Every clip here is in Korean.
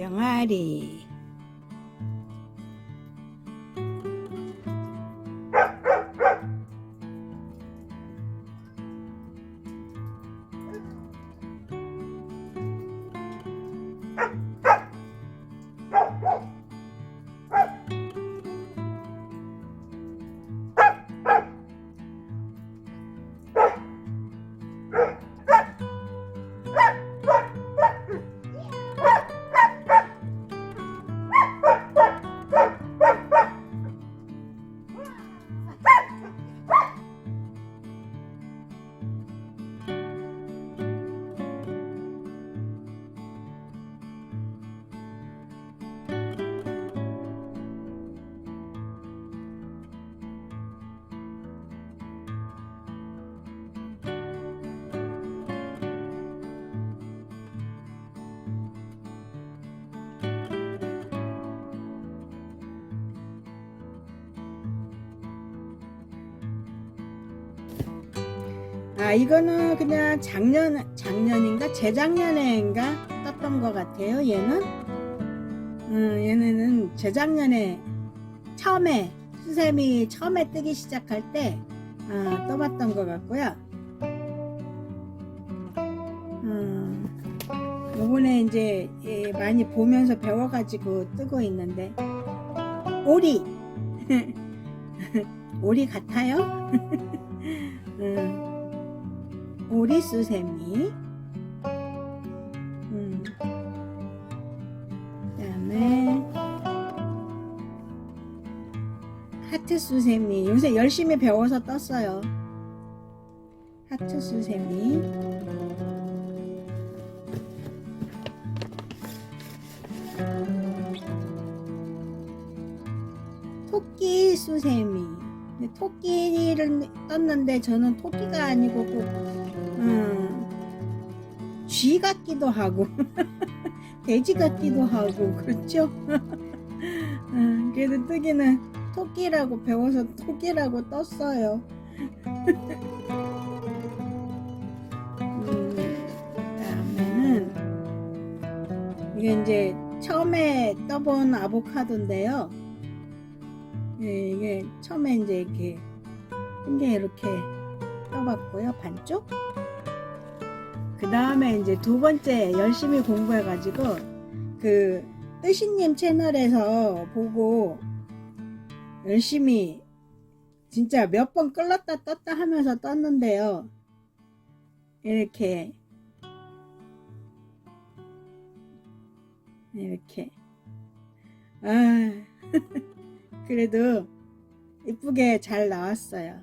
병아리 아 이거는 그냥 작년 작년인가? 재작년에인가 떴던 것 같아요 얘는? 음, 얘네는 재작년에 처음에 수세미 처음에 뜨기 시작할 때 아, 떠봤던 것 같고요. 음, 요번에 이제 예, 많이 보면서 배워가지고 뜨고 있는데. 오리! 오리 같아요? 음. 오리 수세미. 음. 그 다음에 하트 수세미. 요새 열심히 배워서 떴어요. 하트 수세미. 토끼 수세미 토끼를 떴는데 저는 토끼가 아니고 꼭 음, 쥐 같기도 하고 돼지 같기도 하고 그렇죠? 음, 그래도 뜨기는 토끼라고 배워서 토끼라고 떴어요. 음, 다음에는 이게 이제 처음에 떠본 아보카도인데요. 예, 이게 처음에 이제 이렇게 한개 이렇게 떠봤고요 반쪽. 그 다음에 이제 두 번째 열심히 공부해 가지고 그 뜨시님 채널에서 보고 열심히 진짜 몇 번 끌었다 떴다 하면서 떴는데요. 이렇게. 이렇게. 아 그래도 이쁘게 잘 나왔어요.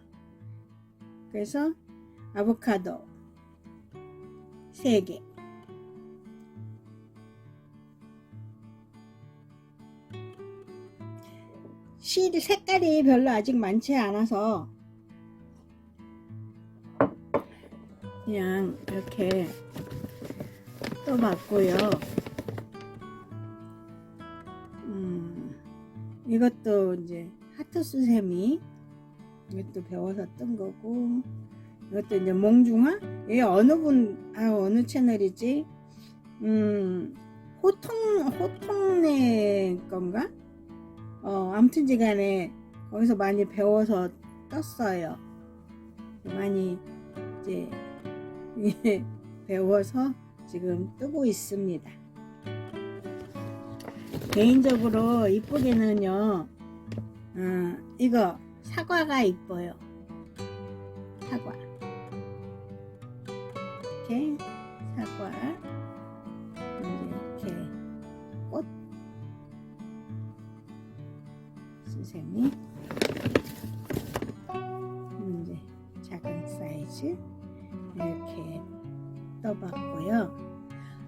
그래서 아보카도 3개. 실 색깔이 별로 아직 많지 않아서 그냥 이렇게 떠봤고요 이것도 이제 하트 수세미 이것도 배워서 뜬 거고 이것도 이제 몽중화? 이게 어느 분아 어느 채널이지? 음 호통 호통네 건가? 어 아무튼지간에 거기서 많이 배워서 떴어요. 많이 이제 예, 배워서 지금 뜨고 있습니다 개인적으로 이쁘게는요 어, 이거 사과가 이뻐요. 사과. 이렇게 사과. 이렇게 꽃. 수세미. 이제 작은 사이즈 이렇게 떠봤고요.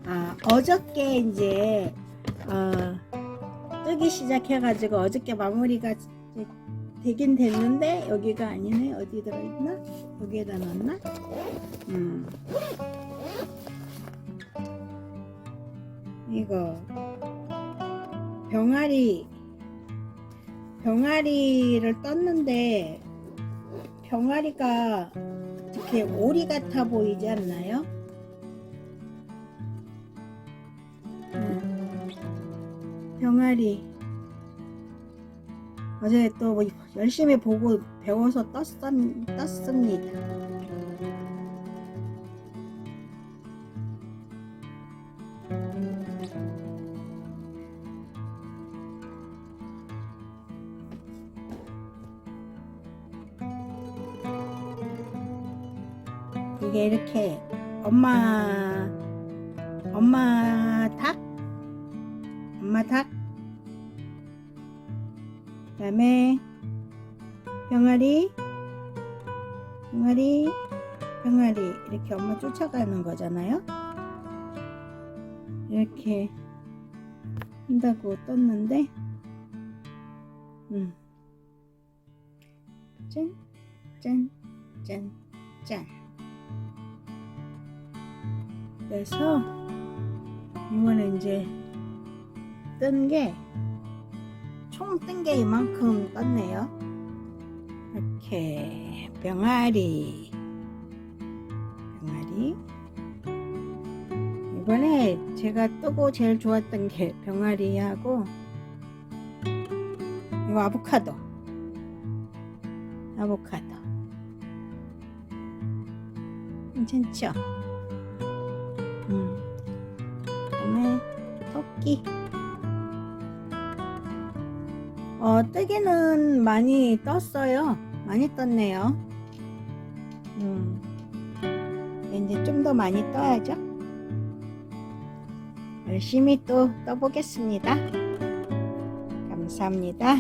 아 어저께 이제 어, 뜨기 시작해가지고 어저께 마무리가 되긴 됐는데 여기가 아니네 어디 들어있나 여기에다 넣었나 음 이거 병아리 병아리를 떴는데 병아리가 어떻게 오리 같아 보이지 않나요? 음. 병아리. 어제 또 뭐 열심히 보고 배워서 떴, 떴습니다. 이게 이렇게 엄마 엄마 닭 엄마 닭 그 다음에 병아리 병아리 병아리 이렇게 엄마 쫓아가는 거잖아요 이렇게 한다고 떴는데 음. 짠, 짠, 짠, 짠. 그래서 이번에 이제 뜬 게 총 뜬 게 이만큼 떴네요. 이렇게 병아리 병아리 이번에 제가 뜨고 제일 좋았던 게 병아리하고 이거 아보카도 아보카도 괜찮죠? 음. 그다음에 토끼. 어, 뜨기는 많이 떴어요. 많이 떴네요. 음. 이제 좀 더 많이 떠야죠. 열심히 또 떠보겠습니다. 감사합니다.